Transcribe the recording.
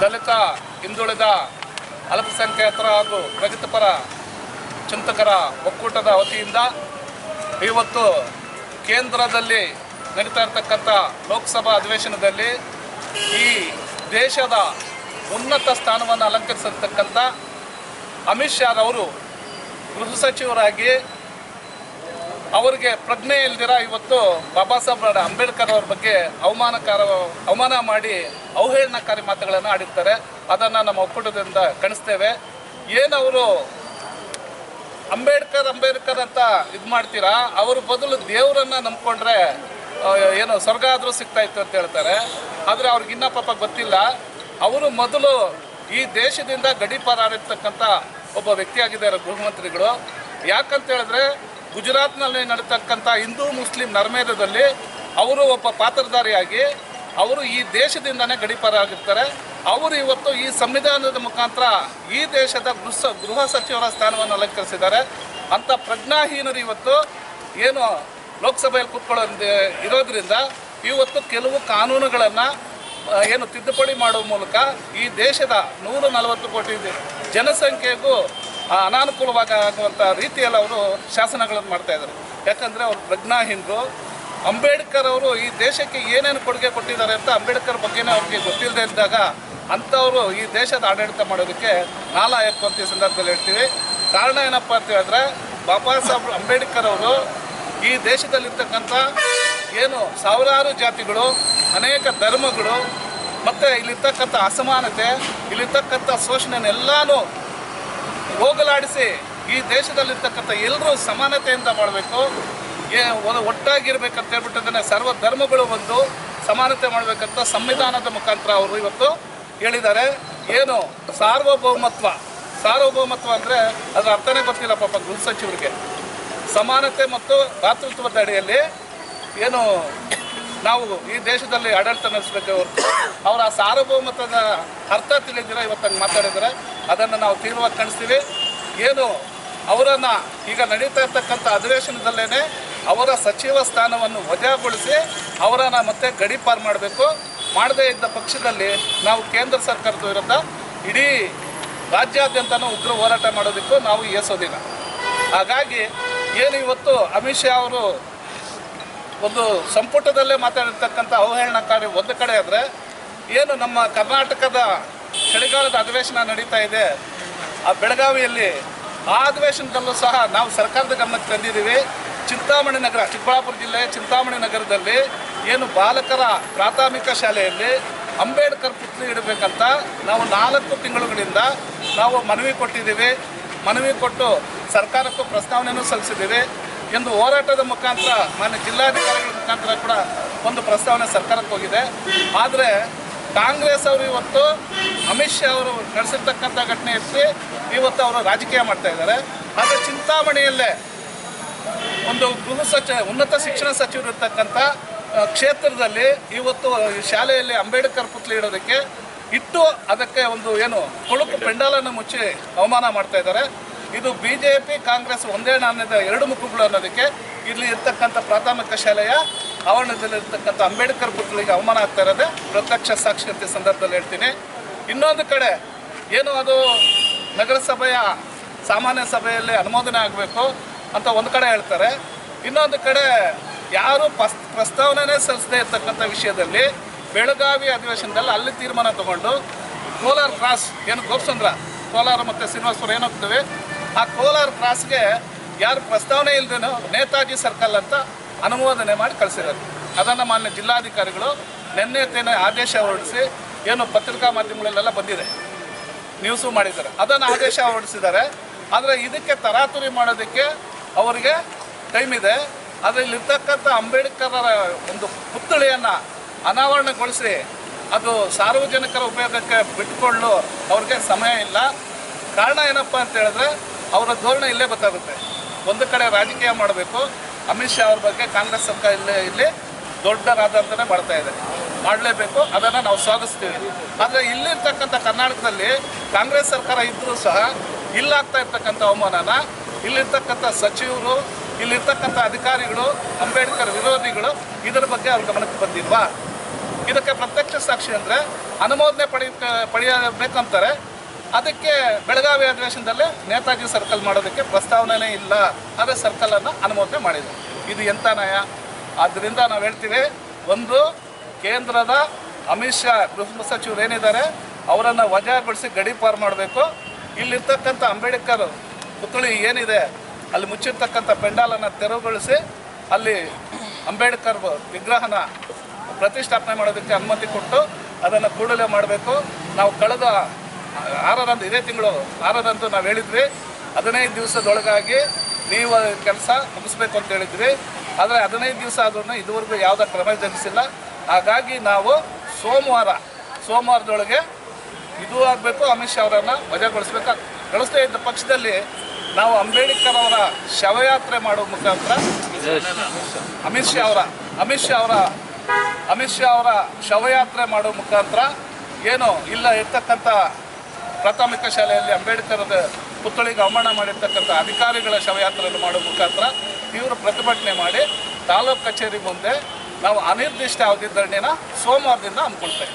ದಲಿತ, ಹಿಂದುಳಿದ, ಅಲ್ಪಸಂಖ್ಯಾತರ ಹಾಗೂ ಪ್ರಗತಿಪರ ಚಿಂತಕರ ಒಕ್ಕೂಟದ ವತಿಯಿಂದ ಇವತ್ತು ಕೇಂದ್ರದಲ್ಲಿ ನಡೀತಾ ಇರತಕ್ಕಂಥ ಲೋಕಸಭಾ ಅಧಿವೇಶನದಲ್ಲಿ ಈ ದೇಶದ ಉನ್ನತ ಸ್ಥಾನವನ್ನು ಅಲಂಕರಿಸಿರ್ತಕ್ಕಂಥ ಅಮಿತ್ ಶಾ ಅವರು ಗೃಹ ಸಚಿವರಾಗಿ ಅವರಿಗೆ ಪ್ರಜ್ಞೆ ಇಲ್ದಿರ ಇವತ್ತು ಬಾಬಾ ಸಾಹೇಬ್ ಅಂಬೇಡ್ಕರ್ ಅವ್ರ ಬಗ್ಗೆ ಅವಮಾನಕಾರ, ಅವಮಾನ ಮಾಡಿ ಅವಹೇಳನಕಾರಿ ಮಾತುಗಳನ್ನು ಆಡಿರ್ತಾರೆ. ಅದನ್ನು ನಮ್ಮ ಒಕ್ಕೂಟದಿಂದ ಕಣಿಸ್ತೇವೆ ಏನವರು ಅಂಬೇಡ್ಕರ್ ಅಂಬೇಡ್ಕರ್ ಅಂತ ಇದು ಮಾಡ್ತೀರಾ? ಅವ್ರ ಬದಲು ದೇವರನ್ನ ನಂಬ್ಕೊಂಡ್ರೆ ಏನು ಸ್ವರ್ಗ ಆದರೂ ಸಿಗ್ತಾ ಇತ್ತು ಅಂತ ಹೇಳ್ತಾರೆ. ಆದರೆ ಅವ್ರಿಗಿನ್ನ ಪಾಪ ಗೊತ್ತಿಲ್ಲ. ಅವರು ಮೊದಲು ಈ ದೇಶದಿಂದ ಗಡಿಪಾರಾಡಿರ್ತಕ್ಕಂಥ ಒಬ್ಬ ವ್ಯಕ್ತಿಯಾಗಿದ್ದಾರೆ ಗೃಹಮಂತ್ರಿಗಳು. ಯಾಕಂತ ಹೇಳಿದ್ರೆ ಗುಜರಾತ್ನಲ್ಲಿ ನಡೀತಕ್ಕಂಥ ಹಿಂದೂ ಮುಸ್ಲಿಂ ನರ್ಮೇದದಲ್ಲಿ ಅವರು ಒಬ್ಬ ಪಾತ್ರಧಾರಿಯಾಗಿ ಅವರು ಈ ದೇಶದಿಂದನೇ ಗಡೀಪಾರಾಗಿರ್ತಾರೆ ಅವರು ಇವತ್ತು ಈ ಸಂವಿಧಾನದ ಮುಖಾಂತರ ಈ ದೇಶದ ಗೃಹ ಗೃಹ ಸಚಿವರ ಸ್ಥಾನವನ್ನು ಅಲಂಕರಿಸಿದ್ದಾರೆ. ಅಂಥ ಪ್ರಜ್ಞಾಹೀನರು ಇವತ್ತು ಏನು ಲೋಕಸಭೆಯಲ್ಲಿ ಕೂತ್ಕೊಳ್ಳೋ ಇರೋದ್ರಿಂದ ಇವತ್ತು ಕೆಲವು ಕಾನೂನುಗಳನ್ನು ಏನು ತಿದ್ದುಪಡಿ ಮಾಡುವ ಮೂಲಕ ಈ ದೇಶದ ನೂರ ನಲವತ್ತು ಕೋಟಿ ಜನಸಂಖ್ಯೆಗೂ ಆ, ಅನಾನುಕೂಲವಾಗಿ ಆಗುವಂಥ ರೀತಿಯಲ್ಲಿ ಅವರು ಶಾಸನಗಳನ್ನು ಮಾಡ್ತಾ ಇದ್ದಾರೆ. ಯಾಕಂದರೆ ಅವರು ಪ್ರಜ್ಞಾಹೀನರು ಅಂಬೇಡ್ಕರ್ ಅವರು ಈ ದೇಶಕ್ಕೆ ಏನೇನು ಕೊಡುಗೆ ಕೊಟ್ಟಿದ್ದಾರೆ ಅಂತ ಅಂಬೇಡ್ಕರ್ ಬಗ್ಗೆನೇ ಅವ್ರಿಗೆ ಗೊತ್ತಿಲ್ಲದೆ ಇದ್ದಾಗ ಅಂಥವರು ಈ ದೇಶದ ಆಡಳಿತ ಮಾಡೋದಕ್ಕೆ ನಾಲಾಯಕು ಸಂದರ್ಭದಲ್ಲಿ ಹೇಳ್ತೀವಿ. ಕಾರಣ ಏನಪ್ಪ ಅಂತ ಹೇಳಿದ್ರೆ ಬಾಬಾ ಸಾಹೇಬ್ ಅಂಬೇಡ್ಕರ್ ಅವರು ಈ ದೇಶದಲ್ಲಿರ್ತಕ್ಕಂಥ ಏನು ಸಾವಿರಾರು ಜಾತಿಗಳು ಅನೇಕ ಧರ್ಮಗಳು ಮತ್ತು ಇಲ್ಲಿರ್ತಕ್ಕಂಥ ಅಸಮಾನತೆ ಇಲ್ಲಿರ್ತಕ್ಕಂಥ ಶೋಷಣೆನೆಲ್ಲಾನು ಹೋಗಲಾಡಿಸಿ ಈ ದೇಶದಲ್ಲಿರ್ತಕ್ಕಂಥ ಎಲ್ಲರೂ ಸಮಾನತೆಯಿಂದ ಮಾಡಬೇಕು. ಒಟ್ಟಾಗಿರ್ಬೇಕಂತ ಹೇಳ್ಬಿಟ್ಟು ಅದನ್ನು ಸರ್ವ ಧರ್ಮಗಳು ಒಂದು ಸಮಾನತೆ ಮಾಡಬೇಕಂತ ಸಂವಿಧಾನದ ಮುಖಾಂತರ ಅವರು ಇವತ್ತು ಹೇಳಿದ್ದಾರೆ. ಏನು? ಸಾರ್ವಭೌಮತ್ವ. ಸಾರ್ವಭೌಮತ್ವ ಅಂದರೆ ಅದರ ಅರ್ಥನೇ ಗೊತ್ತಿಲ್ಲ ಪಾಪ ಗೃಹ ಸಚಿವರಿಗೆ. ಸಮಾನತೆ ಮತ್ತು ಭ್ರಾತೃತ್ವದ ಅಡಿಯಲ್ಲಿ ಏನು? ನಾವು ಈ ದೇಶದಲ್ಲಿ ಆಡಳಿತ ನಡೆಸಬೇಕು. ಅವರು ಅವರ ಸಾರ್ವಭೌಮತ್ವದ ಅರ್ಥ ತಿಳಿದಿರ ಇವತ್ತು ಹಂಗೆ ಮಾತಾಡಿದರೆ. ಅದನ್ನು ನಾವು ತೀವ್ರವಾಗಿ ಕಾಣಿಸ್ತೀವಿ ಏನು, ಅವರನ್ನು ಈಗ ನಡೀತಾ ಇರ್ತಕ್ಕಂಥ ಅಧಿವೇಶನದಲ್ಲೇ ಅವರ ಸಚಿವ ಸ್ಥಾನವನ್ನು ವಜಾಗೊಳಿಸಿ ಅವರನ್ನು ಮತ್ತೆ ಗಡೀಪಾರು ಮಾಡಬೇಕು. ಮಾಡದೇ ಇದ್ದ ಪಕ್ಷದಲ್ಲಿ ನಾವು ಕೇಂದ್ರ ಸರ್ಕಾರದ ವಿರುದ್ಧ ಇಡೀ ರಾಜ್ಯಾದ್ಯಂತನೂ ಉಗ್ರ ಹೋರಾಟ ಮಾಡೋದಕ್ಕೂ ನಾವು ಏಸೋದಿಲ್ಲ ಹಾಗಾಗಿ ಏನು ಇವತ್ತು ಅಮಿತ್ ಶಾ ಅವರು ಒಂದು ಸಂಪುಟದಲ್ಲೇ ಮಾತಾಡಿರ್ತಕ್ಕಂಥ ಅವಹೇಳನಕಾರಿ ಒಂದು ಕಡೆ ಆದರೆ ಏನು ನಮ್ಮ ಕರ್ನಾಟಕದ ಚಳಿಗಾಲದ ಅಧಿವೇಶನ ನಡೀತಾ ಇದೆ, ಆ ಬೆಳಗಾವಿಯಲ್ಲಿ ಆ ಅಧಿವೇಶನದಲ್ಲೂ ಸಹ ನಾವು ಸರ್ಕಾರದ ಗಮನಕ್ಕೆ ತಂದಿದ್ದೀವಿ. ಚಿಂತಾಮಣಿ ನಗರ, ಚಿಕ್ಕಬಳ್ಳಾಪುರ ಜಿಲ್ಲೆ ಚಿಂತಾಮಣಿ ನಗರದಲ್ಲಿ ಏನು ಬಾಲಕರ ಪ್ರಾಥಮಿಕ ಶಾಲೆಯಲ್ಲಿ ಅಂಬೇಡ್ಕರ್ ಪುತ್ಲಿ ಇಡಬೇಕಂತ ನಾವು ನಾಲ್ಕು ತಿಂಗಳುಗಳಿಂದ ನಾವು ಮನವಿ ಕೊಟ್ಟಿದ್ದೀವಿ. ಮನವಿ ಕೊಟ್ಟು ಸರ್ಕಾರಕ್ಕೂ ಪ್ರಸ್ತಾವನೆಯನ್ನು ಸಲ್ಲಿಸಿದ್ದೀವಿ. ಎಂದು ಹೋರಾಟದ ಮುಖಾಂತರ, ಮಾನ್ಯ ಜಿಲ್ಲಾಧಿಕಾರಿಗಳ ಮುಖಾಂತರ ಕೂಡ ಒಂದು ಪ್ರಸ್ತಾವನೆ ಸರ್ಕಾರಕ್ಕೆ ಹೋಗಿದೆ. ಆದರೆ ಕಾಂಗ್ರೆಸ್ ಅವರು ಇವತ್ತು ಅಮಿತ್ ಶಾ ಅವರು ನಡೆಸಿರ್ತಕ್ಕಂಥ ಘಟನೆ ಎತ್ತಿ ಇವತ್ತು ಅವರು ರಾಜಕೀಯ ಮಾಡ್ತಾ ಇದ್ದಾರೆ. ಆದರೆ ಚಿಂತಾಮಣಿಯಲ್ಲೇ ಒಂದು ಗೃಹ ಸಚಿವ ಉನ್ನತ ಶಿಕ್ಷಣ ಸಚಿವರು ಇರ್ತಕ್ಕಂಥ ಕ್ಷೇತ್ರದಲ್ಲಿ ಇವತ್ತು ಶಾಲೆಯಲ್ಲಿ ಅಂಬೇಡ್ಕರ್ ಪುತ್ಲಿ ಇಡೋದಕ್ಕೆ ಇಟ್ಟು ಅದಕ್ಕೆ ಒಂದು ಏನು ಕೊಳುಕು ಪೆಂಡಾಲನ್ನು ಮುಚ್ಚಿ ಅವಮಾನ ಮಾಡ್ತಾ ಇದ್ದಾರೆ. ಇದು ಬಿ ಜೆ ಪಿ ಕಾಂಗ್ರೆಸ್ ಒಂದೇ ನಾಣ್ಯದ ಎರಡು ಮುಖಗಳು ಅನ್ನೋದಕ್ಕೆ ಇಲ್ಲಿ ಇರ್ತಕ್ಕಂಥ ಪ್ರಾಥಮಿಕ ಶಾಲೆಯ ಆವರಣದಲ್ಲಿರ್ತಕ್ಕಂಥ ಅಂಬೇಡ್ಕರ್ ಪುತ್ರಿಗೆ ಅವಮಾನ ಆಗ್ತಾ ಇರೋದೇ ಪ್ರತ್ಯಕ್ಷ ಸಾಕ್ಷಿ ಅಂತ ಸಂದರ್ಭದಲ್ಲಿ ಹೇಳ್ತೀನಿ. ಇನ್ನೊಂದು ಕಡೆ ಏನು ಅದು ನಗರಸಭೆಯ ಸಾಮಾನ್ಯ ಸಭೆಯಲ್ಲಿ ಅನುಮೋದನೆ ಆಗಬೇಕು ಅಂತ ಒಂದು ಕಡೆ ಹೇಳ್ತಾರೆ. ಇನ್ನೊಂದು ಕಡೆ ಯಾರು ಪಸ್ ಪ್ರಸ್ತಾವನೆ ಸಲ್ಲಿಸದೇ ಇರ್ತಕ್ಕಂಥ ವಿಷಯದಲ್ಲಿ ಬೆಳಗಾವಿ ಅಧಿವೇಶನದಲ್ಲಿ ಅಲ್ಲಿ ತೀರ್ಮಾನ ತಗೊಂಡು ಕೋಲಾರ ಕ್ರಾಸ್ ಏನು ಗೋಪ್ಸಂದ್ರ ಕೋಲಾರ ಮತ್ತು ಶ್ರೀನಿವಾಸಪುರ ಏನು ಹೋಗ್ತವೆ? ಆ ಕೋಲಾರ ಕ್ರಾಸ್ಗೆ ಯಾರು ಪ್ರಸ್ತಾವನೆ ಇಲ್ಲದೇನೋ ನೇತಾಜಿ ಸರ್ಕಲ್ ಅಂತ ಅನುಮೋದನೆ ಮಾಡಿ ಕಳಿಸಿದ್ದಾರೆ ಅದನ್ನು ಮಾನ್ಯ ಜಿಲ್ಲಾಧಿಕಾರಿಗಳು ನಿನ್ನೆ ತೇನೆ ಆದೇಶ ಹೊರಡಿಸಿ ಏನು ಪತ್ರಿಕಾ ಮಾಧ್ಯಮಗಳಲ್ಲೆಲ್ಲ ಬಂದಿದೆ. ನ್ಯೂಸು ಮಾಡಿದ್ದಾರೆ. ಅದನ್ನು ಆದೇಶ ಹೊರಡಿಸಿದ್ದಾರೆ. ಆದರೆ ಇದಕ್ಕೆ ತರಾತುರಿ ಮಾಡೋದಕ್ಕೆ ಅವರಿಗೆ ಟೈಮ್ ಇದೆ. ಆದರೆ ಇಲ್ಲಿರ್ತಕ್ಕಂಥ ಅಂಬೇಡ್ಕರರ ಒಂದು ಪುತ್ಥಳಿಯನ್ನು ಅನಾವರಣಗೊಳಿಸಿ ಅದು ಸಾರ್ವಜನಿಕರ ಉಪಯೋಗಕ್ಕೆ ಬಿಟ್ಟುಕೊಳ್ಳಲು ಅವ್ರಿಗೆ ಸಮಯ ಇಲ್ಲ. ಕಾರಣ ಏನಪ್ಪ ಅಂತ ಹೇಳಿದ್ರೆ, ಅವರ ಧೋರಣೆ ಇಲ್ಲೇ ಗೊತ್ತಾಗುತ್ತೆ. ಒಂದು ಕಡೆ ರಾಜಕೀಯ ಮಾಡಬೇಕು ಅಮಿತ್ ಶಾ ಅವ್ರ ಬಗ್ಗೆ ಕಾಂಗ್ರೆಸ್ ಸರ್ಕಾರ ಇಲ್ಲೇ ಇಲ್ಲಿ ದೊಡ್ಡ ರಾಜಾಂತನೇ ಮಾಡ್ತಾ ಇದೆ. ಮಾಡಲೇಬೇಕು, ಅದನ್ನು ನಾವು ಸ್ವಾಗತಿಸ್ತೀವಿ. ಆದರೆ ಇಲ್ಲಿರ್ತಕ್ಕಂಥ ಕರ್ನಾಟಕದಲ್ಲಿ ಕಾಂಗ್ರೆಸ್ ಸರ್ಕಾರ ಇದ್ದರೂ ಸಹ ಇಲ್ಲಾಗ್ತಾ ಇರ್ತಕ್ಕಂಥ ಅವಮಾನನ, ಇಲ್ಲಿರ್ತಕ್ಕಂಥ ಸಚಿವರು, ಇಲ್ಲಿರ್ತಕ್ಕಂಥ ಅಧಿಕಾರಿಗಳು, ಅಂಬೇಡ್ಕರ್ ವಿರೋಧಿಗಳು ಇದರ ಬಗ್ಗೆ ಅವ್ರ ಗಮನಕ್ಕೆ ಬಂದಿಲ್ವಾ? ಇದಕ್ಕೆ ಪ್ರತ್ಯಕ್ಷ ಸಾಕ್ಷಿ ಅಂದರೆ ಅನುಮೋದನೆ ಪಡಿ, ಪಡೆಯಬೇಕಂತಾರೆ. ಅದಕ್ಕೆ ಬೆಳಗಾವಿ ಅಧಿವೇಶನದಲ್ಲೇ ನೇತಾಜಿ ಸರ್ಕಲ್ ಮಾಡೋದಕ್ಕೆ ಪ್ರಸ್ತಾವನೆ ಇಲ್ಲ. ಆದರೆ ಸರ್ಕಲನ್ನು ಅನುಮೋದನೆ ಮಾಡಿದೆ ಇದು ಎಂಥ ನಯ ಆದ್ದರಿಂದ ನಾವು ಹೇಳ್ತೀವಿ, ಒಂದು, ಕೇಂದ್ರದ ಅಮಿತ್ ಶಾ ಗೃಹ ಸಚಿವರು ಏನಿದ್ದಾರೆ, ಅವರನ್ನು ವಜಾಗೊಳಿಸಿ ಗಡಿ ಪಾರು ಮಾಡಬೇಕು. ಇಲ್ಲಿರ್ತಕ್ಕಂಥ ಅಂಬೇಡ್ಕರ್ ಪುತ್ಥಳಿ ಏನಿದೆ, ಅಲ್ಲಿ ಮುಚ್ಚಿರ್ತಕ್ಕಂಥ ಪೆಂಡಾಲನ್ನು ತೆರವುಗೊಳಿಸಿ ಅಲ್ಲಿ ಅಂಬೇಡ್ಕರ್ ವಿಗ್ರಹನ ಪ್ರತಿಷ್ಠಾಪನೆ ಮಾಡೋದಕ್ಕೆ ಅನುಮತಿ ಕೊಟ್ಟು ಅದನ್ನು ಕೂಡಲೇ ಮಾಡಬೇಕು. ನಾವು ಕಳೆದ ಆರರಂದು ಇದೇ ತಿಂಗಳು ಆರರಂದು ನಾವು ಹೇಳಿದ್ವಿ. ಹದಿನೈದು ದಿವಸದೊಳಗಾಗಿ ನೀವು ಕೆಲಸ ಮುಗಿಸ್ಬೇಕು ಅಂತ ಹೇಳಿದ್ವಿ ಆದರೆ ಹದಿನೈದು ದಿವಸ ಆದ್ರೂ ಇದುವರೆಗೂ ಯಾವುದೇ ಕ್ರಮ ಜರುಗಿಸಿಲ್ಲ. ಹಾಗಾಗಿ ನಾವು ಸೋಮವಾರ, ಸೋಮವಾರದೊಳಗೆ ಇದು ಆಗಬೇಕು, ಅಮಿತ್ ಶಾ ಅವರನ್ನು ವಜಾಗೊಳಿಸ್ಬೇಕು. ಗಳಿಸ್ತಾ ಇದ್ದ ಪಕ್ಷದಲ್ಲಿ ನಾವು ಅಂಬೇಡ್ಕರ್ ಅವರ ಶವಯಾತ್ರೆ ಮಾಡುವ ಮುಖಾಂತರ ಅಮಿತ್ ಶಾ ಅವರ, ಅಮಿತ್ ಶಾ ಅವರ, ಅಮಿತ್ ಶಾ ಅವರ ಶವಯಾತ್ರೆ ಮಾಡುವ ಮುಖಾಂತರ ಏನು ಇಲ್ಲ, ಇರ್ತಕ್ಕಂಥ ಪ್ರಾಥಮಿಕ ಶಾಲೆಯಲ್ಲಿ ಅಂಬೇಡ್ಕರ್ದ ಪುತ್ಥಳಿಗೆ ಅವಮಾನ ಮಾಡಿರ್ತಕ್ಕಂಥ ಅಧಿಕಾರಿಗಳ ಶವಯಾತ್ರೆಯನ್ನು ಮಾಡೋ ಮುಖಾಂತರ ತೀವ್ರ ಪ್ರತಿಭಟನೆ ಮಾಡಿ ತಾಲೂಕು ಕಚೇರಿ ಮುಂದೆ ನಾವು ಅನಿರ್ದಿಷ್ಟ ಅವಧಿ ಧರಣಿನ ಸೋಮವಾರದಿಂದ ಹಮ್ಮಿಕೊಳ್ತಾ